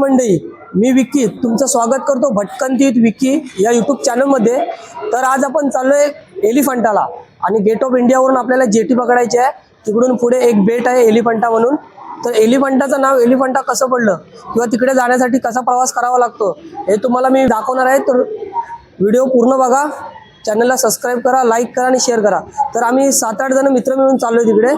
मंडळी मी विक्की तुमचं स्वागत करतो भटकंती विथ विक्की या यूट्यूब चॅनलमध्ये तर आज आपण चाललोय एलिफंटाला आणि गेट ऑफ इंडियावरून आपल्याला जेटी पकडायची आहे. तिकडून पुढे एक बेट आहे एलिफंटा म्हणून. तर एलिफंटाचं नाव एलिफंटा कसं पडलं किंवा तिकडे जाण्यासाठी कसा प्रवास करावा लागतो हे तुम्हाला मी दाखवणार आहे. तर व्हिडिओ पूर्ण बघा. चॅनलला सबस्क्राईब करा लाईक करा आणि शेअर करा. तर आम्ही सात आठ जण मित्र मिळून चाललोय तिकडे.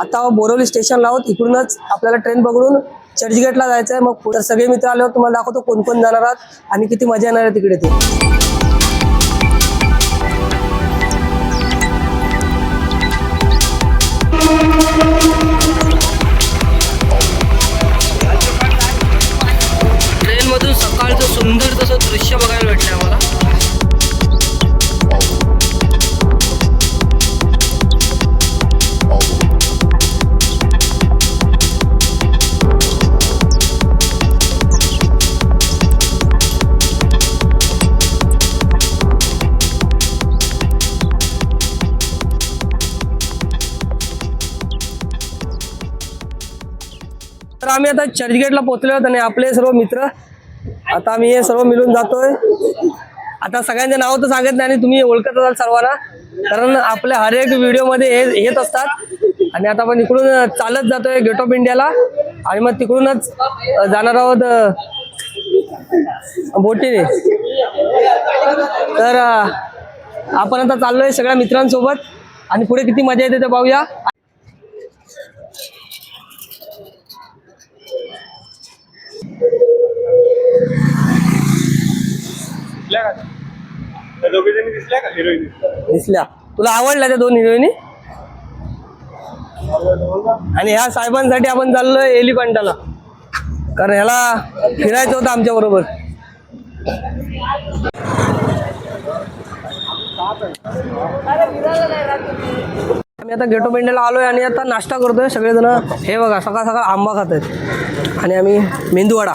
आता बोरवली स्टेशनला आहोत. इकडूनच आपल्याला ट्रेन पकडून चर्चगेटला जायचं आहे मग पुढे सगळे मित्र आल्यावर तुम्हाला दाखवतो कोण कोण जाणार आहात आणि किती मजा येणार आहे तिकडे ते. आम्ही आता चर्चगेटला पोहोचलो आहोत आणि आपले सर्व मित्र आता आम्ही हे सर्व मिळून जातोय. आता सगळ्यांचे नाव तर सांगत नाही आणि तुम्ही ओळखत असाल सर्वांना. कारण आपल्या हर एक व्हिडिओमध्ये हे येत असतात. आणि आता आपण इकडून चालत जातोय गेट ऑफ इंडियाला. आणि मग तिकडूनच जाणार आहोत बोटीने. तर आपण आता चाललोय सगळ्या मित्रांसोबत. आणि पुढे किती मजा येते ते पाहूया दिसल्या का त्या दोघी जणी दिसल्या का हिरोईन? दिसल्या. तुला आवडल्या त्या दोन हिरोईनी? आणि ह्या साहेबांसाठी आपण चाललोय एलिफंटाला. कारण ह्याला फिरायचं होतं आमच्या बरोबर. आम्ही आता गेटो ऑफ आलोय आणि आता नाश्ता करतोय सगळेजण. हे बघा सकाळ सकाळ आंबा खात आहेत आणि आम्ही मेंदूवडा.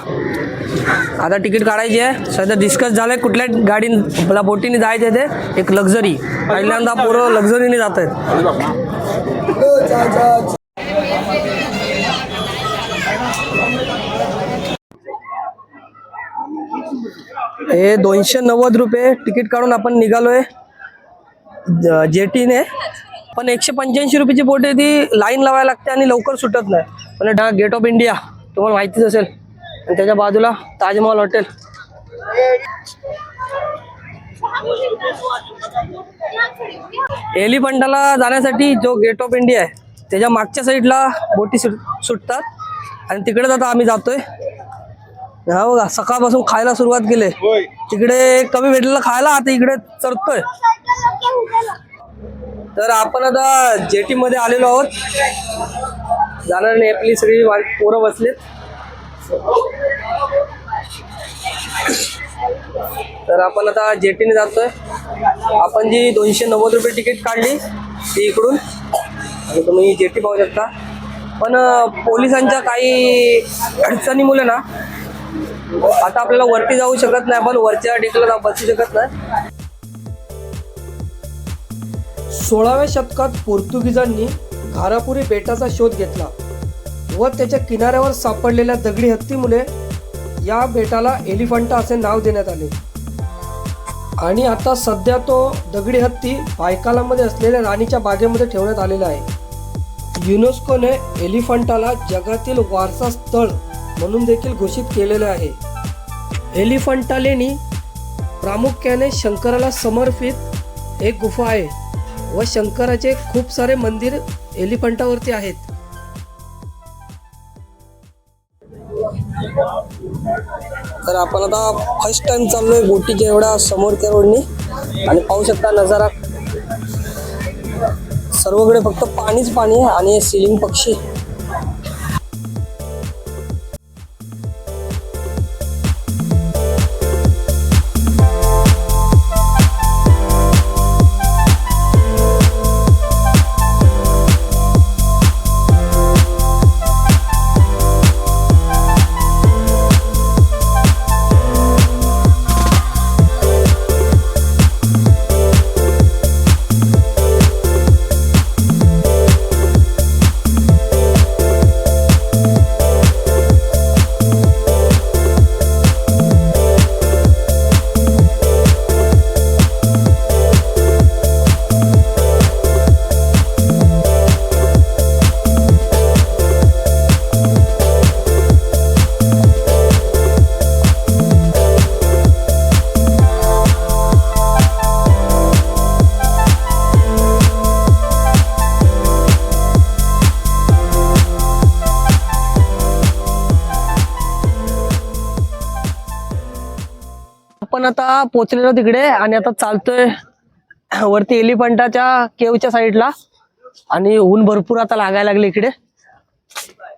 आता तिकीट काढायची आहे. सध्या डिस्कस झालंय कुठल्या गाडी मला बोटीने जायचं आहे ते. एक लक्झरी पहिल्यांदा पोरं लक्झरीने जात आहेत हे दोनशे नव्वद रुपये तिकीट काढून आपण निघालोय. जेटीने. पण एकशे पंच्याऐंशी रुपयाची बोट आहे ती लाईन लावायला लागते आणि लवकर सुटत नाही. पण गेट ऑफ इंडिया तुम्हाला माहितीच असेल. आणि त्याच्या बाजूला ताजमहल हॉटेल. एलिफंटाला जाण्यासाठी जो गेट ऑफ इंडिया आहे त्याच्या मागच्या साईडला बोटी सुट सुटतात. आणि तिकडे आता आम्ही जातोय. हा बघा सकाळपासून खायला सुरुवात केली. तिकडे कमी भेटलेलं खायला आता इकडे चढतोय. तर आपण आता जेटी मध्ये आलेलो आहोत. जाणार नाही आपली सगळी पोरं बसलेत. तर आपण आता जेटीने जातोय. आपण जी दोनशे नव्वद रुपये तिकीट काढली ती इकडून. आणि तुम्ही जेटी पाहू शकता. पण पोलिसांच्या काही अडचणीमुळे ना आता आपल्याला वरती जाऊ शकत नाही. आपण वरच्या डेकला बसू शकत नाही. सोळाव्या शतकात पोर्तुगीजांनी घारापुरी बेटाचा शोध घेतला. व त्याच्या किनाऱ्यावर सापडलेल्या दगडी हत्तीमुळे या बेटाला एलिफंटा असे नाव देण्यात आले. आणि आता सध्या तो दगडी हत्ती बायकालामध्ये असलेल्या राणीच्या बागेमध्ये ठेवण्यात आलेला आहे. युनेस्कोने एलिफंटाला जगातील वारसा स्थळ म्हणून देखील घोषित केलेले आहे. एलिफंटा लेणी प्रामुख्याने शंकराला समर्पित एक गुफा आहे व शंकराचे खूप सारे मंदिर एलिफंटावरती आहेत. तर आपण आता फर्स्ट टाइम चाललोय बोटीच्या एवढ्या समोरच्या रोडनी. आणि पाहू शकता नजारा. सर्वकडे फक्त पाणीच पाणी आहे आणि सिलिंग पक्षी. पोचलेलो तिकडे आणि आता चालतोय वरती एलिफंटाच्या केवच्या साईडला. आणि ऊन भरपूर आता लागायला लागले इकडे.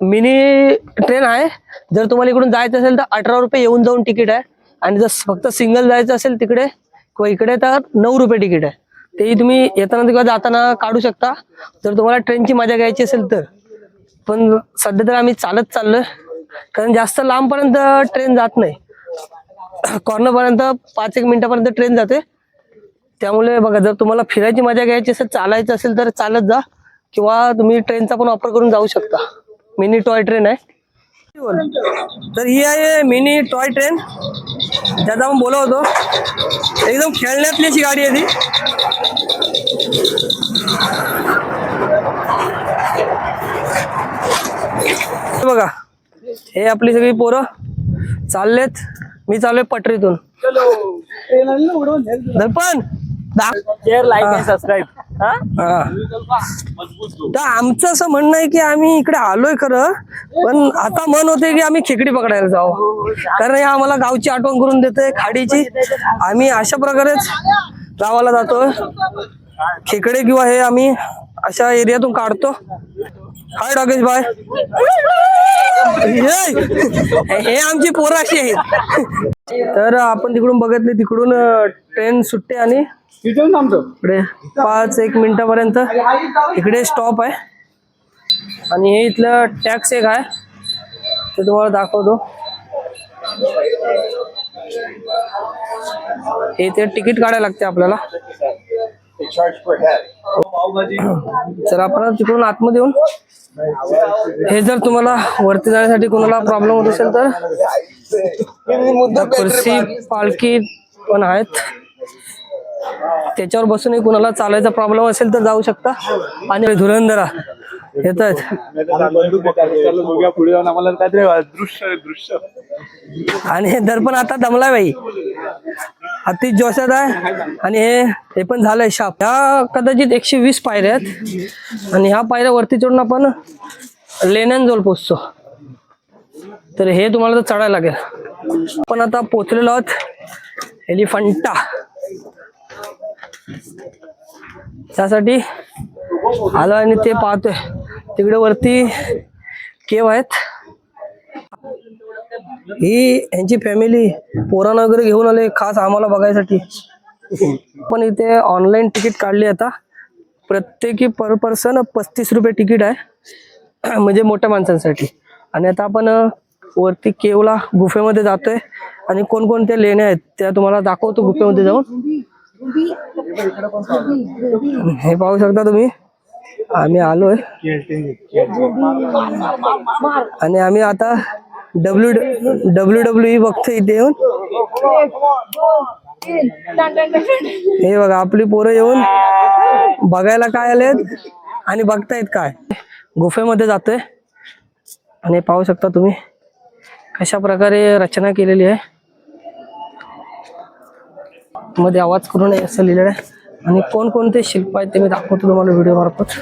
मिनी ट्रेन आहे. जर तुम्हाला इकडून जायचं असेल तर अठरा रुपये येऊन जाऊन तिकीट आहे. आणि जर फक्त सिंगल जायचं असेल तिकडे किंवा इकडे तर नऊ रुपये तिकीट आहे. तेही तुम्ही येताना किंवा जाताना काढू शकता. जर तुम्हाला ट्रेनची मजा घ्यायची असेल तर. पण सध्या तर आम्ही चालत चाललोय. कारण जास्त लांबपर्यंत ट्रेन जात नाही. कॉर्नरपर्यंत पाच एक मिनिटापर्यंत ट्रेन जाते. त्यामुळे बघा जर तुम्हाला फिरायची मजा घ्यायची असेल चालायचं असेल तर चालत जा. किंवा तुम्ही ट्रेनचा पण वापर करून जाऊ शकता. मिनी टॉय ट्रेन आहे. तर ही आहे मिनी टॉय ट्रेन ज्याचा आपण बोलत एकदम खेळण्यातली अशी गाडी आहे ती. बघा हे आपली सगळी पोरं चाललेत. मी चाललोय पटरीतून. दर्पण सबस्क्राईब तर आमचं असं म्हणणं आहे की आम्ही इकडे आलोय खरं पण आता मन होते की आम्ही खेकडी पकडायला जाऊ. कारण हे आम्हाला गावची आठवण करून देते खाडीची. आम्ही अशा प्रकारेच गावाला जातो खेकडे किंवा हे आम्ही अशा एरियातून काढतो. हाय डागेश बाय हे आमची पोरं अशी आहेत. तर आपण तिकडून बघितले तिकडून ट्रेन सुटते आणि इकडे पाच एक मिनिटापर्यंत इकडे स्टॉप आहे. आणि हे इथलं टॅक्स एक आहे. ते तुम्हाला दाखवतो. हे ते तिकीट काढायला लागते आपल्याला. तर आपण तिकडून आतमध्ये येऊन. हे जर तुम्हाला वरती जाण्यासाठी कोणाला प्रॉब्लेम होत असेल तर खुर्सी पालखी पण आहेत. त्याच्यावर बसूनही कुणाला चालायचा प्रॉब्लेम असेल तर जाऊ शकता. आणि धुरंधरा. येत आहेत पुढे जाऊन आम्हाला काहीतरी दृश्य दृश्य. आणि हे दर्पण आता दमला बाई. अति जोशात आहे. आणि हे हे पण झालंय शाप. ह्या कदाचित एकशे वीस पायऱ्या आहेत. आणि ह्या पायऱ्या वरती चढून आपण लेण्यांजवळ पोचतो तर हे तुम्हाला तर चढायला लागेल. आपण आता पोचलेलो आहोत एलिफंटा. त्यासाठी आलो आणि ते पाहतोय. तिकडे वरती केव आहेत. ही यांची फॅमिली पोरांना वगैरे घेऊन आले खास आम्हाला बघायसाठी. पण इथे ऑनलाईन तिकीट काढली आता. प्रत्येकी पर पर्सन पस्तीस रुपये तिकीट आहे. म्हणजे मोठ्या माणसांसाठी. आणि आता आपण वरती केवला गुफेमध्ये जातोय. आणि कोणकोणत्या लेण्या आहेत त्या तुम्हाला दाखवतो गुफेमध्ये जाऊन. हे पाहू शकता तुम्ही? आम्ही आलोय. आणि आम्ही आता डब्ल्यू डब्ल्यू डब्ल्यू ई बघतो इथे येऊन. हे बघा आपली पोरं येऊन बघायला काय आलेत आणि बघतायत काय. गुफेमध्ये जातोय. आणि पाहू शकता तुम्ही कशा प्रकारे रचना केलेली आहे. मध्ये आवाज करू नये असं लिहिलेलं आहे. आणि कोणकोणते शिल्प आहेत ते मी दाखवतो तुम्हाला व्हिडिओ मार्फत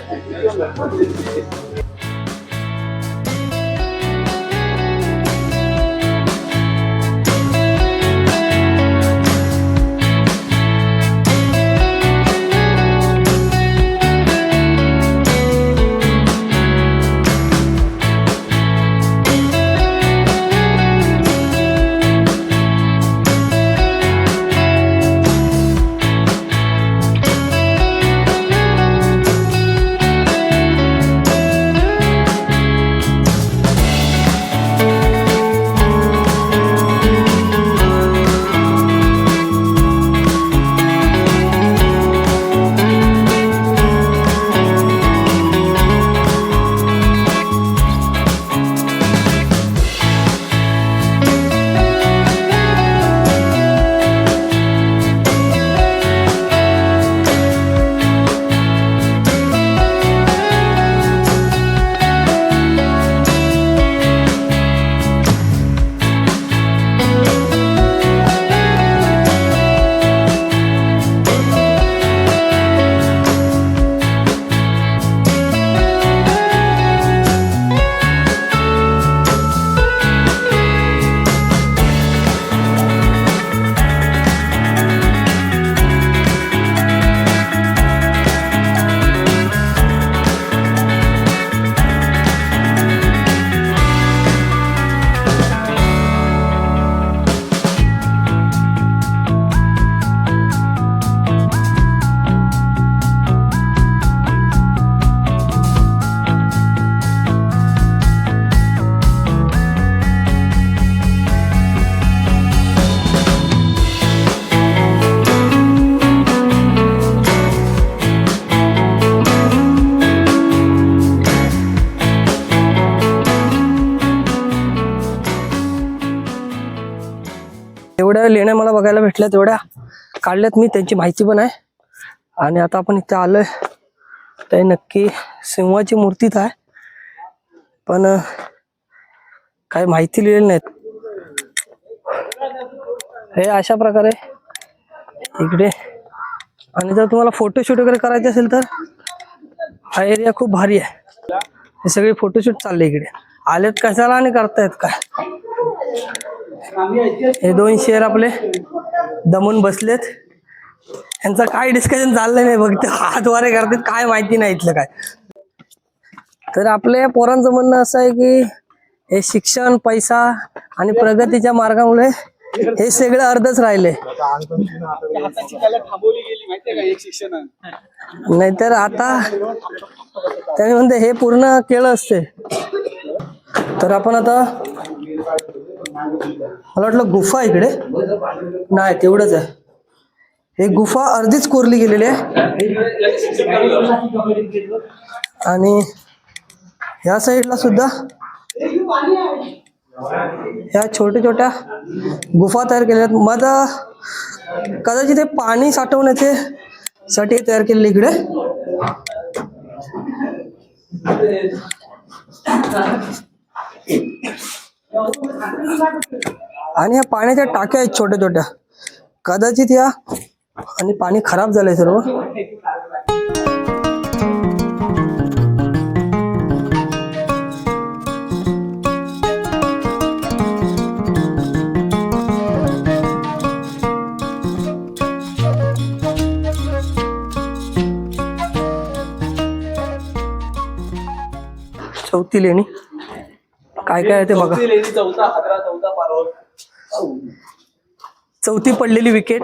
जेवढ्या लेण्या मला बघायला भेटल्या तेवढ्या काढल्यात मी. त्यांची माहिती पण आहे. आणि आता आपण इथे आलोय. तर नक्की सिंहाची मूर्तीच आहे. पण काही माहिती लिहिलेली नाहीत. हे अशा प्रकारे इकडे. आणि जर तुम्हाला फोटोशूट वगैरे करायचे असेल तर हा एरिया खूप भारी आहे. हे सगळे फोटोशूट चालले इकडे. आलेत कशाला आणि करतायत काय? हे दोन शेअर आपले दमून बसलेत. यांचं काय डिस्कशन चाललं नाही बघ ते हात वारे करतात काय माहिती नाही इथलं काय. तर आपल्या पोरांचं म्हणणं असं आहे की हे शिक्षण पैसा आणि प्रगतीच्या मार्गामुळे हे सगळं अर्धच राहिले. नाहीतर आता त्याने म्हणते हे पूर्ण केलं असते. तर आपण आता मला वाटलं गुफा इकडे. नाही तेवढंच आहे. हे गुफा अर्धीच कोरली गेलेली आहे. आणि ह्या साईडला सुद्धा ह्या छोट्या छोट्या गुफा तयार केल्या आहेत. मग कदाचित हे पाणी साठवण्याचे साठी तयार केलेले इकडे. आणि ह्या पाण्याच्या टाक्या आहेत छोट्या छोट्या. कदाचित या आणि पाणी खराब झालंय सर्व. चौथी लेणी. काय काय आहे ते बघा. चौथा हादरा चौथा पारव चौथी पडलेली विकेट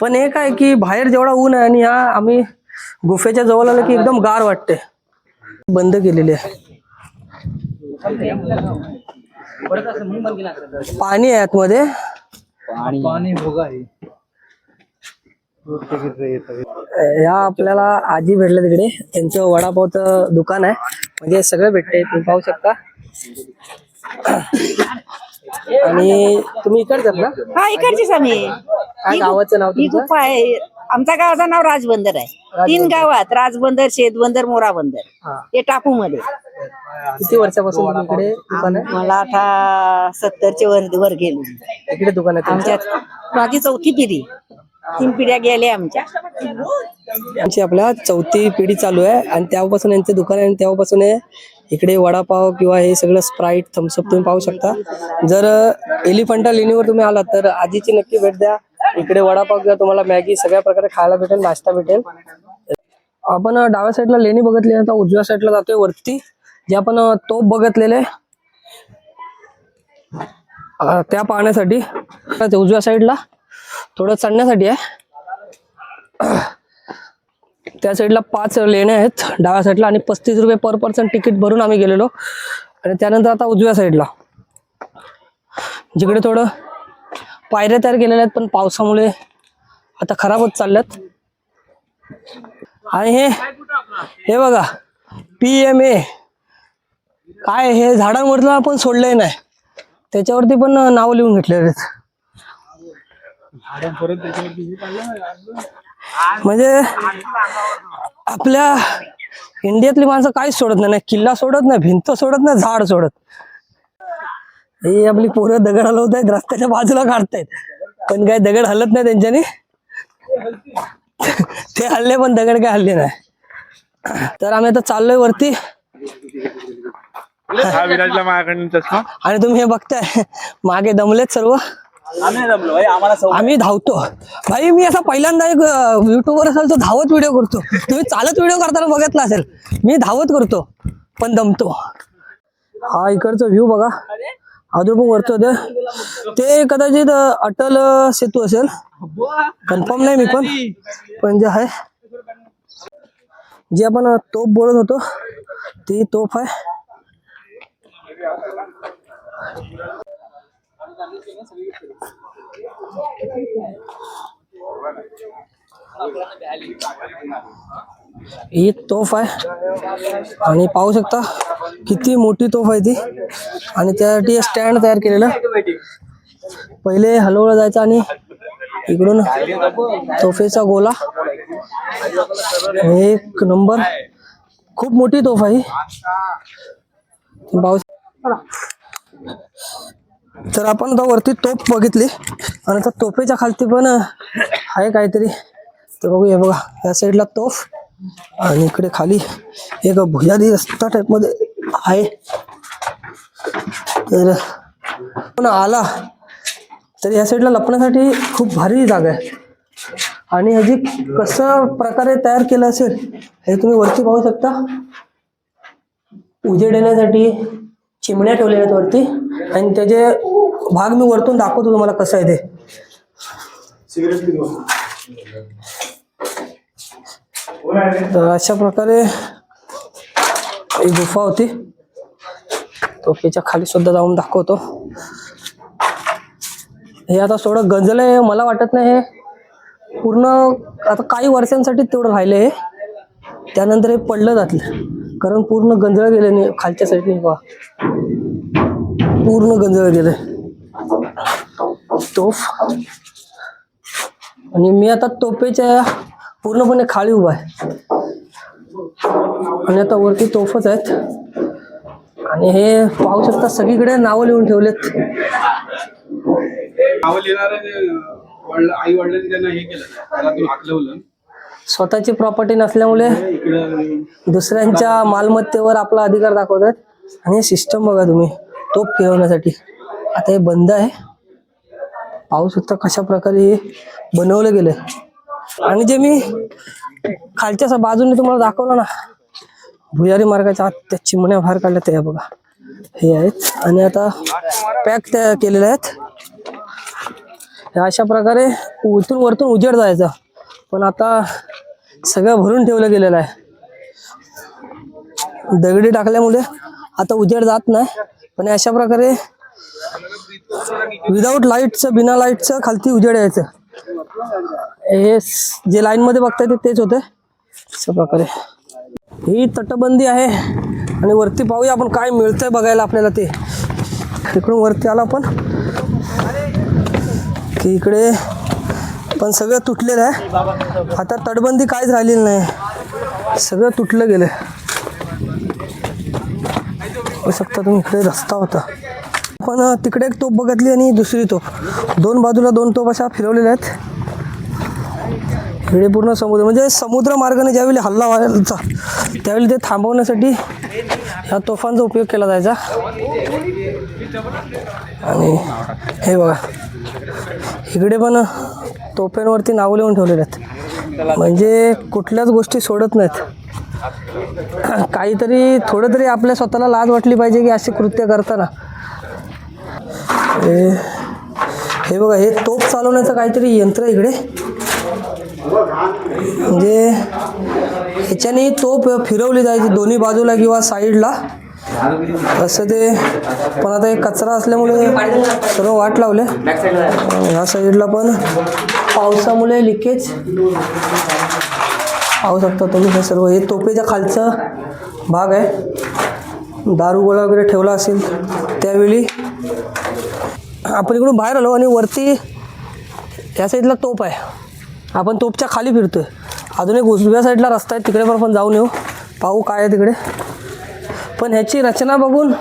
पण हे काय की बाहेर जेवढा ऊन आहे आणि ह्या आम्ही गुफेच्या जवळ आलो की एकदम गार वाटते. बंद केलेली आहे. पाणी आहे आतमध्ये. पाणी भोगा आहे. ह्या आपल्याला आजी भेटल्या तिकडे. त्यांचं वडापावचं दुकान आहे. म्हणजे सगळं भेटते तुम्ही पाहू शकता. आणि तुम्ही इकडच्यात ना? हा इकडचीच आम्ही. काय गावाचं नाव ही तुमचं? गुफा आहे. आमच्या गावाचं नाव राजबंदर आहे. तीन गावात राजबंदर शेतबंदर मोराबंदर. हा. हे टापू मध्ये किती वर्षापासून तुम्ही इकडे दुकान आहे? मला आता सत्तरचे वर वर गेले. इकडे दुकान आहे तुमचं? आमच्यात माझी चौथी पिढी. तीन पिढ्या गेल्या आमच्या. आमची आपल्या चौथी पिढी चालू आहे आणि तेव्हापासून यांचं दुकान आहे आणि तेव्हापासून हे इकडे वडापाव किंवा हे सगळं स्प्राईट थम्सअप तुम्ही पाहू शकता. जर एलिफंटा लेणीवर तुम्ही आलात तर आजीची नक्की भेट द्या. इकडे वडापाव किंवा तुम्हाला मॅगी सगळ्या प्रकारे खायला भेटेल नाश्ता भेटेल. आपण डाव्या साईडला लेणी बघितली आता उजव्या साईडला जातोय वरती. जे आपण तोप बघितलेले त्या पाहण्यासाठी. उजव्या साईडला थोडं चढण्यासाठी आहे. त्या साईडला पाच लेण्या आहेत. डाव्या साईडला आणि पस्तीस रुपये पर पर्सन तिकीट भरून आम्ही गेलेलो. आणि त्यानंतर आता उजव्या साईडला. जिकडे थोडं पायऱ्या तयार केलेल्या आहेत पण पावसामुळे आता खराब होत चालल्यात. आणि हे हे बघा पी एम ए काय हे झाडांवरला आपण सोडलंय नाही. त्याच्यावरती पण नाव लिहून घेतलेले आहेत. म्हणजे आपल्या इंडियातली माणसं काहीच सोडत नाही ना किल्ला सोडत नाही भिंत सोडत नाही झाड सोडत. ही आपली पोरं दगड हलवत आहेत रस्त्याच्या बाजूला काढतायत. पण काय दगड हलत नाही त्यांच्यानी? ते हल्ले पण दगड काय हल्ले नाही. तर आम्ही आता चाललोय वरती. हा आणि तुम्ही हे बघताय मागे दमलेत सर्व. आम्ही धावतो. भाई मी असा पहिल्यांदा एक युट्यूबर असेल तो धावत व्हिडिओ करतो. तुम्ही चालत व्हिडिओ करताना बघितला असेल मी धावत करतो पण दमतो. हा इकडचा व्ह्यू बघा. अजून पण वरतो ते कदाचित अटल सेतू असेल. कन्फर्म नाही मी पण पण जे आहे जी आपण तोफ बोलत होतो ती तोफ आहे. ही तोफ आहे. आणि पाहू शकता किती मोठी तोफ आहे ती. आणि त्यासाठी स्टँड तयार केलेलं. पहिले हलवलं जायचं आणि इकडून तोफेचा गोला. एक नंबर खूप मोठी तोफ आहे पाहू तर आपण आता वरती तोफ बघितली. आणि आता तोफेच्या खालती पण आहे काहीतरी. तर बघूया बघा या साईडला तोफ. आणि इकडे खाली एक भुयादी रस्ता टाइपमध्ये आहे. तर पण आला. तर या साईडला लपण्यासाठी खूप भारी जागा आहे. आणि ह्याची कसं प्रकारे तयार केलं असेल हे तुम्ही वरती पाहू शकता. उजेड येण्यासाठी चिमण्या ठेवलेल्या आहेत वरती. आणि त्याचे भाग मी वरतून दाखवतो तुम्हाला कसं आहे ते. तर अशा प्रकारे एक गुफा होती. तोफेच्या खाली सुद्धा जाऊन दाखवतो. हे आता थोडं गंजलं आहे मला वाटत नाही हे पूर्ण आता काही वर्षांसाठी तेवढं राहिलं हे त्यानंतर हे पडलं जातलं. कारण पूर्ण गंजळ गेले नाही खालच्या साईडने बा पूर्ण गंजळ गेले तोफ. आणि मी आता तोफेच्या पूर्णपणे खाली उभा आहे. आणि आता वरती तोफच आहेत. आणि हे पाहू शकता सगळीकडे नावं लिहून ठेवलेत. आई वडिलांनी त्यांना हे केलं. स्वतःची प्रॉपर्टी नसल्यामुळे दुसऱ्यांच्या मालमत्तेवर आपला अधिकार दाखवतात आणि हे सिस्टम बघा तुम्ही. तो फिरवण्यासाठी. आता हे बंद आहे. पाहू शकता कशा प्रकारे हे बनवलं गेलंय. आणि जे मी खालच्या बाजूने तुम्हाला दाखवलं ना भुयारी मार्गाच्या आत त्या चिमण्या बाहेर काढल्या त्या बघा. हे आहेत. आणि आता पॅक त्या केलेल्या आहेत. हे अशा प्रकारे इथून वरतून उजेड जायचं. पण आता सगळं भरून ठेवलं गेलेलं आहे. दगडी टाकल्यामुळे आता उजेड जात नाही. पण अशा प्रकारे विदाऊट लाईटचं बिना लाईटचं खालती उजेड यायचं. हे जे लाईनमध्ये बघताय ते तेच होते. अशा प्रकारे. ही तटबंदी आहे आणि वरती पाहूया आपण काय मिळतंय बघायला आपल्याला ते. इकडून वरती आला आपण. की इकडे पण सगळं तुटलेलं आहे. आता तटबंदी काहीच राहिलेली नाही. सगळं तुटलं गेलं. बघू शकता तुम्ही. इकडे रस्ता होता. पण तिकडे एक तोप बघितली आणि दुसरी तोप दोन बाजूला दोन तोप अशा फिरवलेल्या आहेत. इकडे पूर्ण समुद्र म्हणजे समुद्र मार्गाने ज्यावेळी हल्ला व्हायचा त्यावेळी ते थांबवण्यासाठी ह्या तोफांचा उपयोग केला जायचा. आणि हे बघा. इकडे पण तोफ्यांवरती नावं लिहून ठेवलेले आहेत. म्हणजे कुठल्याच गोष्टी सोडत नाहीत. काहीतरी थोडं तरी आपल्या स्वतःला लाज वाटली पाहिजे की असे कृत्य करताना. हे हे बघा हे तोप चालवण्याचं काहीतरी यंत्र आहे इकडे. म्हणजे ह्याच्याने तोप फिरवली जायची दोन्ही बाजूला किंवा साईडला. असं ते पण आता एक कचरा असल्यामुळे सर्व वाट लावले. ह्या साईडला पण पावसामुळे लिकेज. पाहू शकता तुम्ही हे सर्व. हे तोपेच्या खालचा भाग आहे. दारू गोळा वगैरे ठेवला असेल त्यावेळी. आपण इकडून बाहेर आलो आणि वरती या साईडला तोप आहे. आपण तोपच्या खाली फिरतोय. अजून एक उजव्या साईडला रस्ता आहे. तिकडे पण आपण जाऊन येऊ. पाहू काय आहे तिकडे. पण ह्याची रचना बघून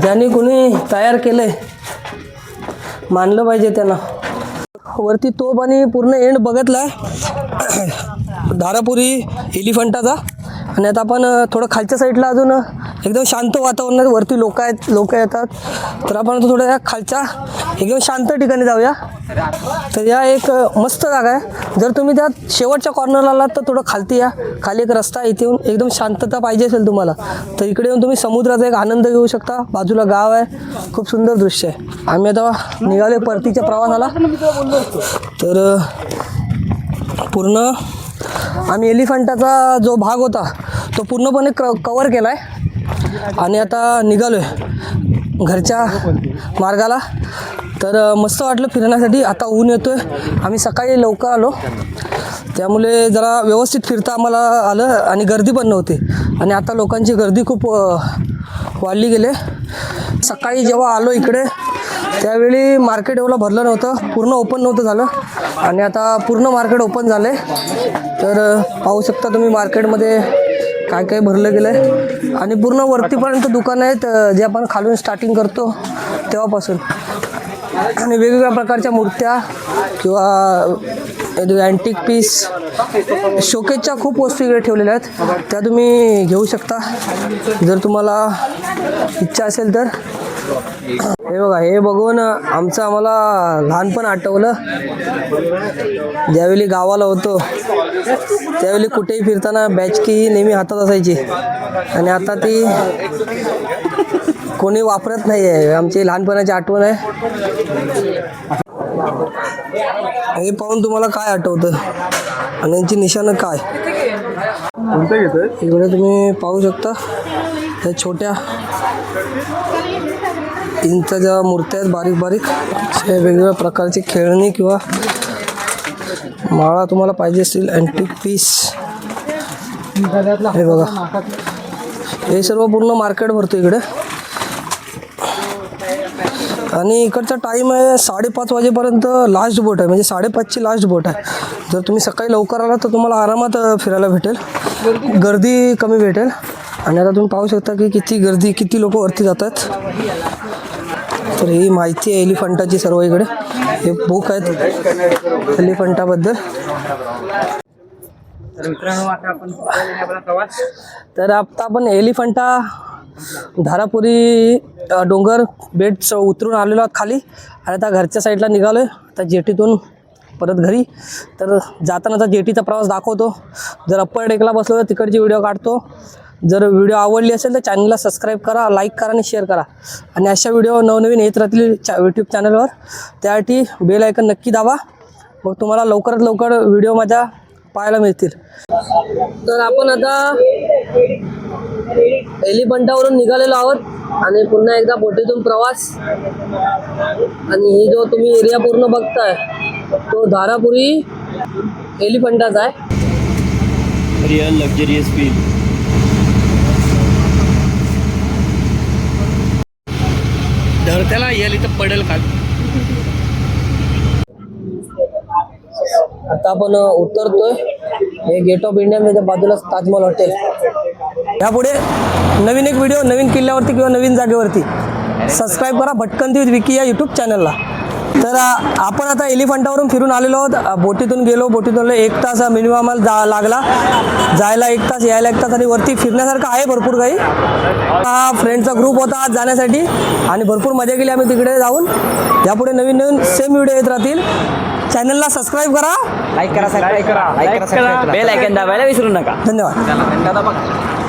ज्यांनी कोणी तयार केलंय मानलं पाहिजे त्यांना. वरती तोप आणि पूर्ण एंड बघितला आहे धारापुरी एलिफंटाचा. आणि आता आपण थोडं खालच्या साईडला अजून एकदम शांत वातावरणात वरती लोक आहेत लोक येतात. तर आपण आता थोड्या खालच्या एकदम शांत ठिकाणी जाऊया. तर या एक मस्त जागा आहे. जर तुम्ही त्या शेवटच्या कॉर्नरला आलात तर थोडं खालती या. खाली एक रस्ता आहे इथे येऊन एकदम शांतता पाहिजे असेल तुम्हाला तर इकडे येऊन तुम्ही समुद्राचा एक आनंद घेऊ शकता. बाजूला गाव आहे. खूप सुंदर दृश्य आहे. आम्ही आता निघाले परतीच्या प्रवासाला. तर पूर्ण आम्ही एलिफंटाचा जो भाग होता तो पूर्णपणे क कवर केला आहे आणि आता निघालो आहे घरच्या मार्गाला. तर मस्त वाटलं फिरण्यासाठी. आता ऊन येतो आहे आम्ही सकाळी लवकर आलो. त्यामुळे जरा व्यवस्थित फिरता आम्हाला आलं आणि गर्दी पण नव्हती. आणि आता लोकांची गर्दी खूप वाढली गेले. सकाळी जेव्हा आलो इकडे त्यावेळी मार्केट एवढं भरलं नव्हतं. पूर्ण ओपन नव्हतं झालं. आणि आता पूर्ण मार्केट ओपन झालं आहे तर पाहू शकता तुम्ही मार्केटमध्ये काय काय भरलं गेलं आहे आणि पूर्ण वरतीपर्यंत दुकानं आहेत जे आपण खालून स्टार्टिंग करतो तेव्हापासून. आणि वेगवेगळ्या प्रकारच्या मूर्त्या किंवा अँटिक पीस शोकेजच्या खूप वस्तू इकडे ठेवलेल्या आहेत. त्या तुम्ही घेऊ शकता. जर तुम्हाला इच्छा असेल तर. हे बघा हे बघून आमचं आम्हाला लहानपण आठवलं. ज्यावेळी गावाला होतो त्यावेळी कुठेही फिरताना बॅच की ही नेहमी हातात असायची. आणि आता ती कोणी वापरत नाही आहे आमची लहानपणाची आठवण आहे. हे पाहून तुम्हाला काय आठवतं? आणि यांची निशाणं काय? इकडे तुम्ही पाहू शकता. ह्या छोट्या इंचा ज्या मूर्त्या आहेत बारीक बारीक अशा वेगवेगळ्या प्रकारची खेळणी किंवा माळा तुम्हाला पाहिजे असतील अँटिक पीस हे बघा. हे सर्व पूर्ण मार्केट भरतो इकडे. आणि इकडचा टाईम आहे साडेपाच वाजेपर्यंत लास्ट बोट आहे. म्हणजे साडेपाचची लास्ट बोट आहे. जर तुम्ही सकाळी लवकर आला तर तुम्हाला आरामात फिरायला भेटेल. गर्दी कमी भेटेल. आणि आता तुम्ही पाहू शकता की किती गर्दी किती लोक वरती जातात. तर ही माहिती आहे एलिफंटाची सर्व इकडे. हे बुक आहेत एलिफंटाबद्दल. तर आता आपण एलिफंटा धारापुरी डोंगर बेट उतरून आलेलो आहोत खाली. आणि आता घरच्या साईडला निघालो आहे आता जेटीतून परत घरी. तर जातानाचा जेटीचा प्रवास दाखवतो. जर अप्पर डेकला बसलो तर तिकडची व्हिडिओ काढतो. जर व्हिडिओ आवडली असेल तर चॅनलला सबस्क्राईब करा लाईक करा आणि शेअर करा. आणि अशा व्हिडिओ नवनवीन येत राहतील चॅ यूट्यूब चॅनलवर त्यासाठी बेल आयकन नक्की दाबा. मग तुम्हाला लवकरात लवकर व्हिडिओ माझ्या पाहायला मिळतील. तर आपण आता एलिफंटावरून निघालेलो आहोत आणि पुन्हा एकदा बोटीतून प्रवास. आणि ही जो तुम्ही एरिया पूर्ण बघताय तो धारापुरी एलिफंटाचा आहे. रिअल लक्झरियस फील धरत्याला येईल इथं पडेल का? आता आपण उतरतोय. हे गेट ऑफ इंडिया त्याच्या बाजूलाच ताजमहल हॉटेल यापुढे नवीन एक व्हिडिओ नवीन किल्ल्यावरती किंवा नवीन जागेवरती. सबस्क्राईब करा भटकंती विथ विकी या यूट्यूब चॅनलला तर आपण आता एलिफंटावरून फिरून आलेलो आहोत. बोटीतून गेलो. बोटीतून एक तास मिनिमम आम्हाला जा लागला. जायला एक तास यायला एक तास आणि वरती फिरण्यासारखं आहे भरपूर काही. हा फ्रेंडचा ग्रुप होता आज जाण्यासाठी. आणि भरपूर मजा केली आम्ही तिकडे जाऊन. यापुढे नवीन नवीन सेम व्हिडिओ येत राहतील. चॅनलला सबस्क्राईब करा. लाईक करा सबस्क्राईब करा. लाईक करा बेल आयकन दाबायला विसरू नका. धन्यवाद. धन्यवाद.